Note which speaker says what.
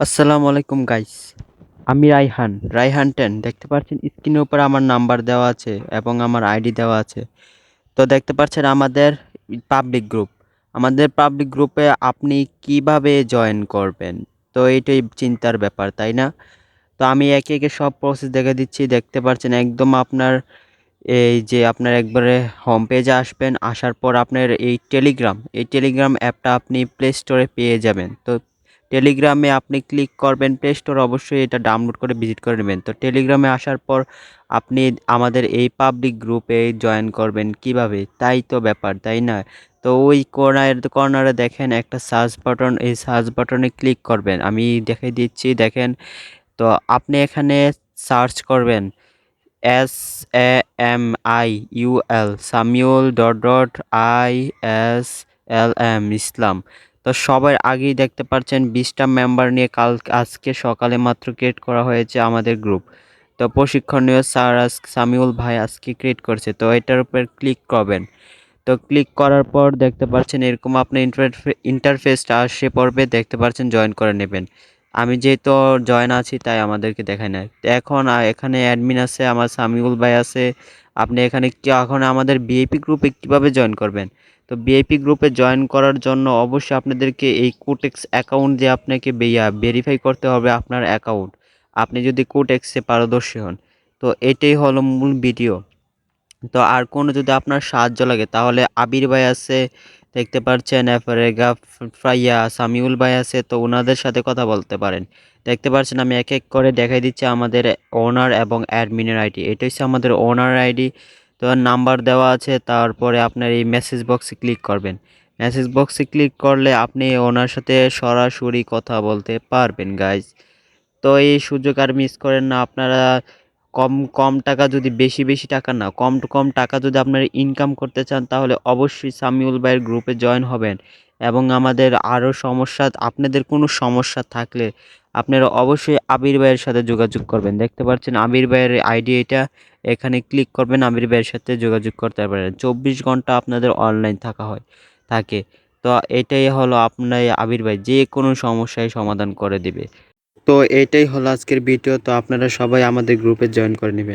Speaker 1: আসসালামু আলাইকুম গাইস আমি রাইহান। রাইহান টেন দেখতে পাচ্ছেন? স্ক্রিনের উপর আমার নাম্বার দেওয়া আছে এবং আমার আইডি দেওয়া আছে। তো দেখতে পাচ্ছেন আমাদের পাবলিক গ্রুপ আমাদের পাবলিক গ্রুপে আপনি কীভাবে জয়েন করবেন? তো এইটাই চিন্তার ব্যাপার তাই না? তো আমি একে একে সব প্রসেস দেখে দিচ্ছি। দেখতে পাচ্ছেন একদম আপনার এই যে আপনার একবারে হোম পেজে আসবেন। আসার পর আপনার এই টেলিগ্রাম এই টেলিগ্রাম অ্যাপটা আপনি প্লে স্টোরে পেয়ে যাবেন। তো টেলিগ্রামে আপনি ক্লিক করবেন প্লে স্টোর অবশ্যই এটা ডাউনলোড করে ভিজিট করে নেবেন। তো টেলিগ্রামে আসার পর আপনি আমাদের এই পাবলিক গ্রুপে জয়েন করবেন কীভাবে? তাই তো ব্যাপার, তাই না? তো ওই কর্নার কর্নারে দেখেন একটা সার্চ বাটন এই সার্চ বাটনে ক্লিক করবেন। আমি দেখে দিচ্ছি, দেখেন। তো আপনি এখানে সার্চ করবেন S A M I U L Samiul dot dot I S L M Islam. তো সবার আগেই দেখতে পাচ্ছেন বিশটা মেম্বার নিয়ে কাল আজকে সকালে মাত্র ক্রিয়েট করা হয়েছে আমাদের গ্রুপ তো প্রশিক্ষণীয় স্যার আজ সামিউল ভাই আজকে ক্রিয়েট করছে। তো এটার উপর ক্লিক করবেন। তো ক্লিক করার পর দেখতে পাচ্ছেন এরকম আপনার ইন্টারফেসটা আসে পড়বে দেখতে পাচ্ছেন জয়েন করে নেবেন। আমি যেহেতু জয়েন আছি তাই আমাদেরকে দেখায় না এখন এখানে অ্যাডমিন আছে, আমার সামিউল ভাই আছে আপনি এখানে এখন আমাদের ভিআইপি গ্রুপে কীভাবে জয়েন করবেন? তো ভিআইপি গ্রুপে জয়েন করার জন্য অবশ্যই আপনাদেরকে এই কোটেক্স অ্যাকাউন্ট দিয়ে আপনাকে বেয়া ভেরিফাই করতে হবে আপনার অ্যাকাউন্ট আপনি যদি কোটেক্সে পারদর্শী হন। তো এটাই হলো মূল ভিডিও তো আর কোনো যদি আপনার সাহায্য লাগে, তাহলে আবির ভাই আছে দেখতে পাচ্ছেন এরপরে ফ্রাইয়া, সামিউল ভাই আছে, তো ওনাদের সাথে কথা বলতে পারেন। দেখতে পাচ্ছেন আমি এক এক করে দেখাই দিচ্ছি আমাদের ওনার এবং অ্যাডমিনের আইডি এটা হচ্ছে আমাদের ওনার আইডি তো নাম্বার দেওয়া আছে, তারপরে আপনার এই মেসেজ বক্সে ক্লিক করবেন। মেসেজ বক্সে ক্লিক করলে আপনি ওনার সাথে সরাসরি কথা বলতে পারবেন গাইজ তো এই সুযোগ আর মিস করেন না, আপনারা কম কম টাকা যদি বেশি বেশি টাকা না কম কম টাকা যদি আপনারা ইনকাম করতে চান, তাহলে অবশ্যই সামিউল ভাইয়ের গ্রুপে জয়েন হবেন। এবং আমাদের আরও সমস্যা, আপনাদের কোনো সমস্যা থাকলে আপনারা অবশ্যই আবির ভাইয়ের সাথে যোগাযোগ করবেন। দেখতে পাচ্ছেন আবির ভাইয়ের আইডি এটা, এখানে ক্লিক করবেন, আবির ভাইয়ের সাথে যোগাযোগ করতে পারেন চব্বিশ ঘণ্টা আপনাদের অনলাইন থাকা হয়, থাকে। তো এটাই হলো আপনার আবির ভাই, যে কোনো সমস্যায় সমাধান করে দিবে। তো এটাই হলো আজকের ভিডিও তো আপনারা সবাই আমাদের গ্রুপে জয়েন করে নেবেন।